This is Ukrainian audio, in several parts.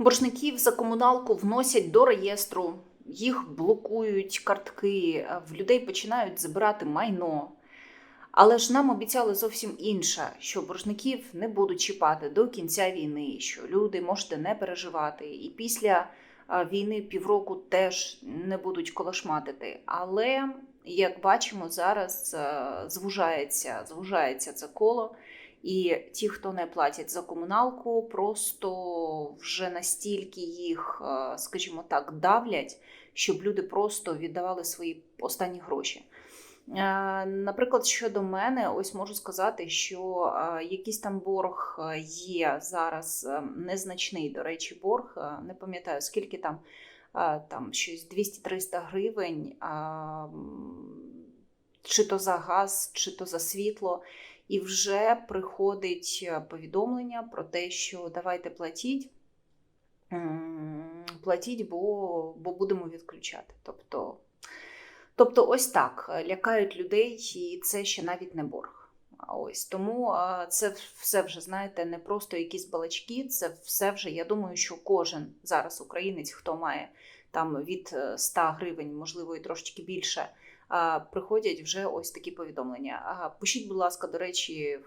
Боржників за комуналку вносять до реєстру, їх блокують картки, в людей починають забирати майно. Але ж нам обіцяли зовсім інше, що боржників не будуть чіпати до кінця війни, що люди можете не переживати, і після війни півроку теж не будуть колошматити. Але як бачимо, зараз е, звужається, звужається це коло. І ті, хто не платять за комуналку, просто вже настільки їх, е, скажімо так, давлять, щоб люди просто віддавали свої останні гроші. Е, Наприклад, щодо мене, ось можу сказати, що е, якийсь там борг є зараз незначний, до речі, борг. Не пам'ятаю, скільки там, там щось 200-300 гривень, чи то за газ, чи то за світло. І вже приходить е, повідомлення про те, що давайте платіть, платіть, бо, бо будемо відключати. Тобто, тобто, ось так е, лякають людей, і це ще навіть не борг. Ось тому е, це все вже знаєте, не просто якісь балачки, це все вже. Я думаю, що кожен зараз українець, хто має там від е, 100 гривень, можливо, і трошечки більше. Приходять вже ось такі повідомлення. Пишіть, будь ласка, до речі,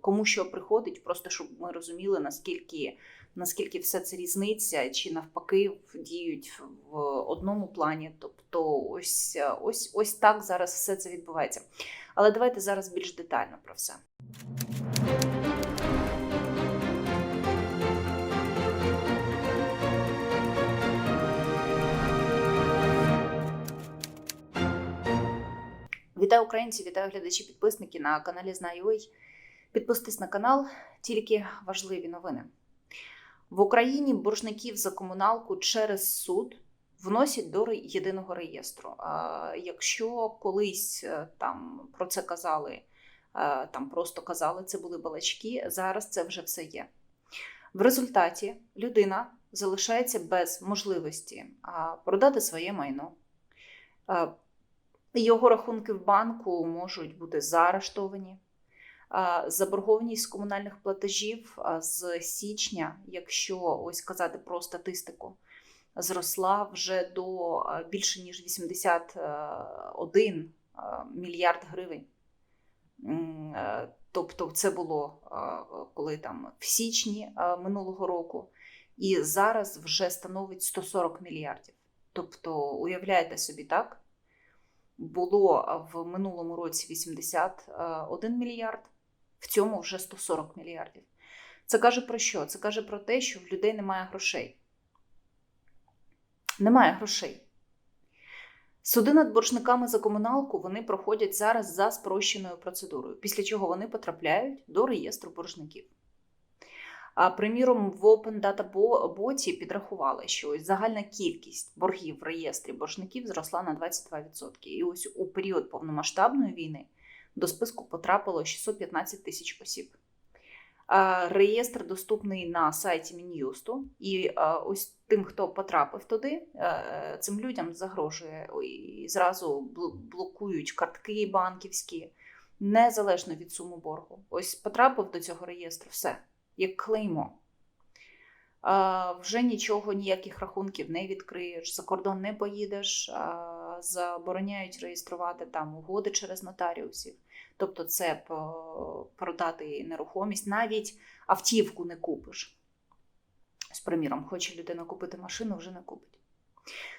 кому що приходить, просто щоб ми розуміли, наскільки, наскільки все це різниця, чи навпаки діють в одному плані. Тобто, ось, ось, ось так зараз все це відбувається. Але давайте зараз більш детально про все. Вітаю українці, вітаю глядачі, підписники на каналі Знаю.ua. Підписуйтесь на канал, тільки важливі новини. В Україні боржників за комуналку через суд вносять до єдиного реєстру. Якщо колись е, там про це казали, е, там просто казали, це були балачки, зараз це вже все є. В результаті людина залишається без можливості продати своє майно. Його рахунки в банку можуть бути заарештовані. Заборгованість комунальних платежів з січня, якщо ось казати про статистику, зросла вже до більше ніж 81 мільярд гривень. Тобто, це було коли там в січні минулого року, і зараз вже становить 140 мільярдів. Тобто, уявляєте собі так? Було в минулому році 81 мільярд, в цьому вже 140 мільярдів. Це каже про що? Це каже про те, що в людей немає грошей. Немає грошей. Суди над боржниками за комуналку вони проходять зараз за спрощеною процедурою, після чого вони потрапляють до реєстру боржників. Приміром, в Open Data боті підрахували, що ось загальна кількість боргів в реєстрі боржників зросла на 22%. І ось у період повномасштабної війни до списку потрапило 615 тисяч осіб. Реєстр доступний на сайті Мін'юсту, і ось тим, хто потрапив туди, е, цим людям загрожує і зразу блокують картки банківські, незалежно від суми боргу. Ось потрапив до цього реєстру, все як клеймо. Вже нічого, ніяких рахунків не відкриєш, за кордон не поїдеш, забороняють реєструвати там угоди через нотаріусів. Тобто, це продати нерухомість, навіть автівку не купиш. З приміром, хоче людина купити машину, вже не купить.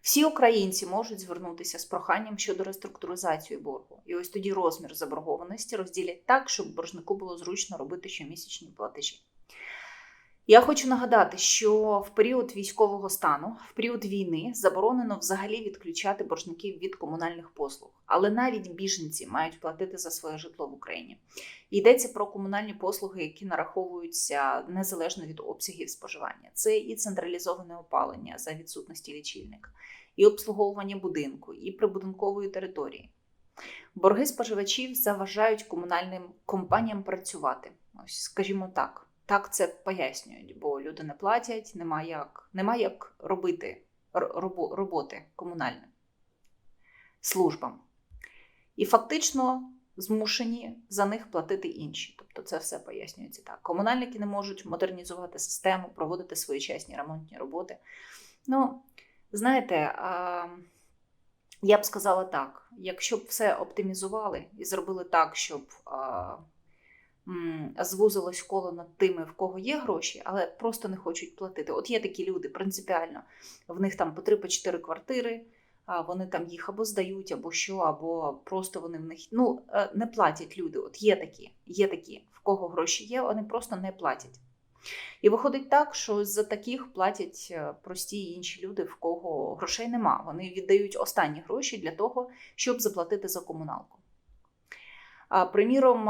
Всі українці можуть звернутися з проханням щодо реструктуризації боргу. І ось тоді розмір заборгованості розділять так, щоб боржнику було зручно робити щомісячні платежі. Я хочу нагадати, що в період військового стану, в період війни заборонено взагалі відключати боржників від комунальних послуг, але навіть біженці мають платити за своє житло в Україні. Йдеться про комунальні послуги, які нараховуються незалежно від обсягів споживання. Це і централізоване опалення за відсутності лічильника, і обслуговування будинку, і прибудинкової території. Борги споживачів заважають комунальним компаніям працювати. Ось, скажімо так. Так це пояснюють, бо люди не платять, нема як, нема як робити роботи комунальним службам. І фактично змушені за них платити інші. Тобто це все пояснюється так. Комунальники не можуть модернізувати систему, проводити своєчасні ремонтні роботи. Ну, знаєте, я б сказала так: якщо б все оптимізували і зробили так, щоб звузилось коло над тими, в кого є гроші, але просто не хочуть платити. От є такі люди, принципіально, в них там по 3-4 квартири, вони там їх або здають, або що, або просто вони в них ну, е, не платять люди. От є такі, є такі, в кого гроші є, вони просто не платять. І виходить так, що за таких платять е, прості інші люди, в кого грошей нема. Вони віддають останні гроші для того, щоб заплатити за комуналку. Приміром,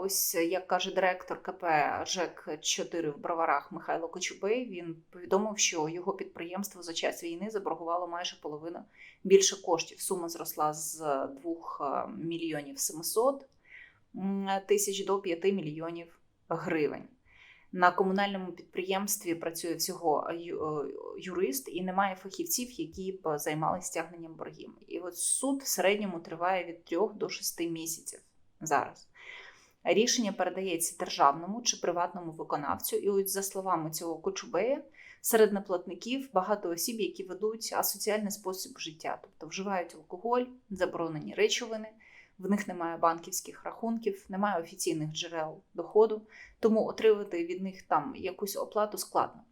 ось як каже директор КП ЖЕК 4 в Броварах Михайло Кочубей, він повідомив, що його підприємство за час війни заборгувало майже половину більше коштів. Сума зросла з 2 мільйонів 700 тисяч до 5 мільйонів гривень. На комунальному підприємстві працює всього е, юрист і немає фахівців, які б займалися стягненням боргів. І от суд в середньому триває від 3 до 6 місяців зараз. Рішення передається державному чи приватному виконавцю. І ось за словами цього Кочубея, серед неплатників багато осіб, які ведуть асоціальний спосіб життя, тобто вживають алкоголь, заборонені речовини, в них немає банківських рахунків, немає офіційних джерел доходу, тому отримати від них там якусь оплату складно.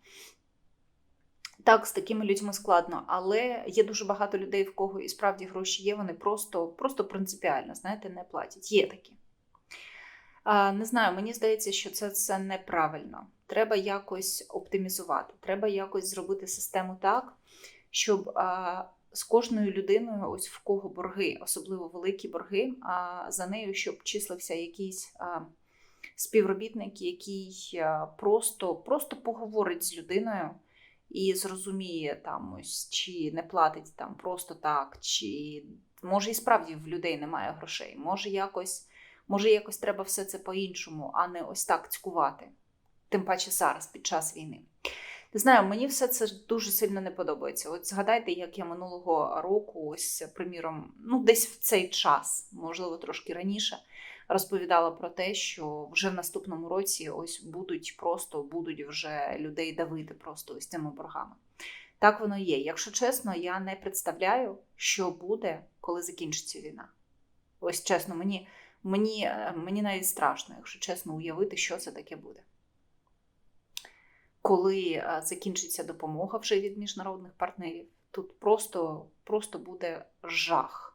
Так, з такими людьми складно, але є дуже багато людей, в кого і справді гроші є, вони просто, просто принципіально, знаєте, не платять. Є такі. Не знаю, мені здається, що це, це неправильно. Треба якось оптимізувати, треба якось зробити систему так, щоб з кожною людиною, ось в кого борги, особливо великі борги, а за нею, щоб числився якийсь співробітник, який просто, просто поговорить з людиною і зрозуміє там ось чи не платить там просто так, чи може і справді в людей немає грошей, може якось, може якось треба все це по-іншому, а не ось так цькувати. Тим паче зараз, під час війни. Не знаю, мені все це дуже сильно не подобається. От згадайте, як я минулого року, ось, приміром, ну, десь в цей час, можливо, трошки раніше, розповідала про те, що вже в наступному році ось будуть просто будуть вже людей давити просто ось цими боргами. Так воно є. Якщо чесно, я не представляю, що буде, коли закінчиться війна. Ось чесно, мені, мені, е, мені навіть страшно, якщо чесно, уявити, що це таке буде. Коли е, закінчиться допомога вже від міжнародних партнерів, тут просто, просто буде жах.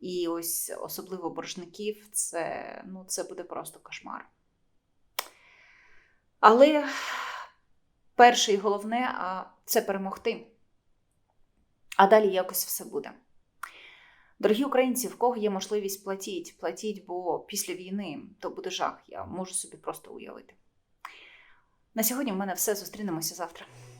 І ось особливо боржників, це, ну, це буде просто кошмар. Але перше і головне це перемогти. А далі якось все буде. Дорогі українці, в кого є можливість платіть, платіть, бо після війни то буде жах. Я можу собі просто уявити. На сьогодні в мене все. Зустрінемося завтра.